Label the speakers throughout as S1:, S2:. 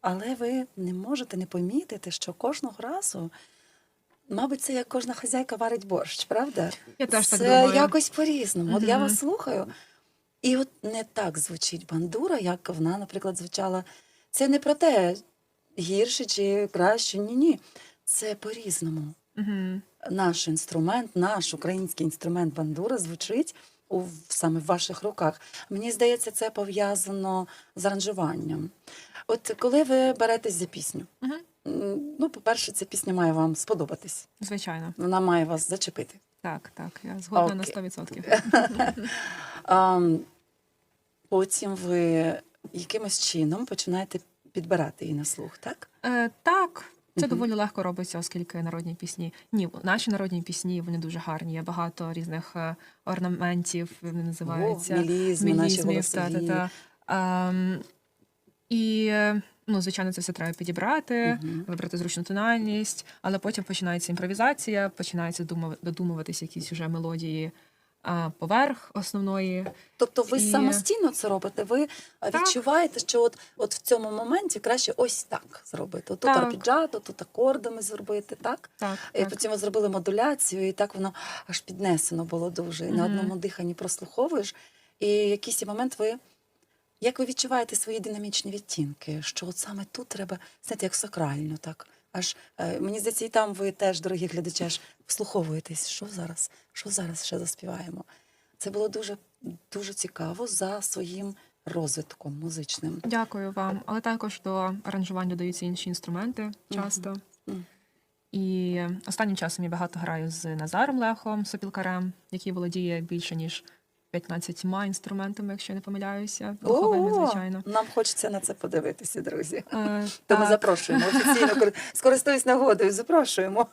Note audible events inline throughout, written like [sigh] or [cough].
S1: Але ви не можете не помітити, що кожного разу, мабуть, це як кожна хазяйка варить борщ, правда?
S2: Я теж
S1: це
S2: так думаю.
S1: якось по-різному. От я вас слухаю, і от не так звучить бандура, як вона, наприклад, звучала. Це не про те, гірше чи краще. Ні, ні. Це по-різному.
S2: Угу.
S1: Наш інструмент, наш український інструмент бандура звучить у саме в ваших руках. Мені здається, це пов'язано з аранжуванням. От коли ви беретесь за пісню,
S2: Угу.
S1: ну, по-перше, ця пісня має вам сподобатись.
S2: Звичайно.
S1: Вона має вас зачепити.
S2: Так, так. Я згодна на
S1: Окей.
S2: 100%. [laughs]
S1: А, потім ви якимось чином починаєте підбирати її на слух, так?
S2: Е, так. Це доволі легко робиться, оскільки народні пісні. Ні, наші народні пісні вони дуже гарні. Є багато різних е, орнаментів, вони називаються.
S1: О, мілізми, наші
S2: та, та, та. Ем, і, ну, звичайно, це все треба підібрати,
S1: Мгм.
S2: вибрати зручну тональність, але потім починається імпровізація, починається додумуватись якісь вже мелодії поверх основної.
S1: Тобто ви
S2: І-
S1: самостійно це робите? Ви
S2: Так.
S1: відчуваєте, що от, от в цьому моменті краще ось так зробити. Тут
S2: Так.
S1: арпіджато, тут акордами зробити, так?
S2: Так,
S1: І
S2: так.
S1: потім ви зробили модуляцію, і так воно аж піднесено було дуже. І на одному диханні прослуховуєш. І в якийсь момент ви. Як ви відчуваєте свої динамічні відтінки? Що от саме тут треба, знаєте, як сакрально, так? Аж е, мені здається, і там ви теж, дорогі глядачі, аж вслуховуєтесь, що зараз, що зараз ще заспіваємо. Це було дуже, дуже цікаво за своїм розвитком музичним.
S2: Дякую вам. Але також до аранжування додаються інші інструменти часто.
S1: Мгм.
S2: І останнім часом я багато граю з Назаром Лехом, сопілкарем, який володіє більше ніж 15 інструментами, якщо я не помиляюся, духовими, звичайно.
S1: Нам хочеться на це подивитися, друзі.
S2: Е, [laughs]
S1: То ми запрошуємо офіційно, [laughs] скористуюсь нагодою, запрошуємо.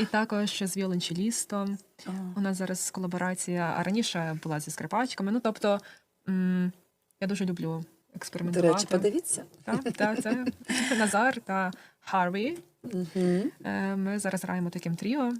S2: І також з віолончелістом. У нас зараз колаборація, а раніше була зі скрипачками. Ну тобто я дуже люблю
S1: До речі, подивіться.
S2: Так, так, це Назар та Харві. Е, Ми зараз граємо таким тріо.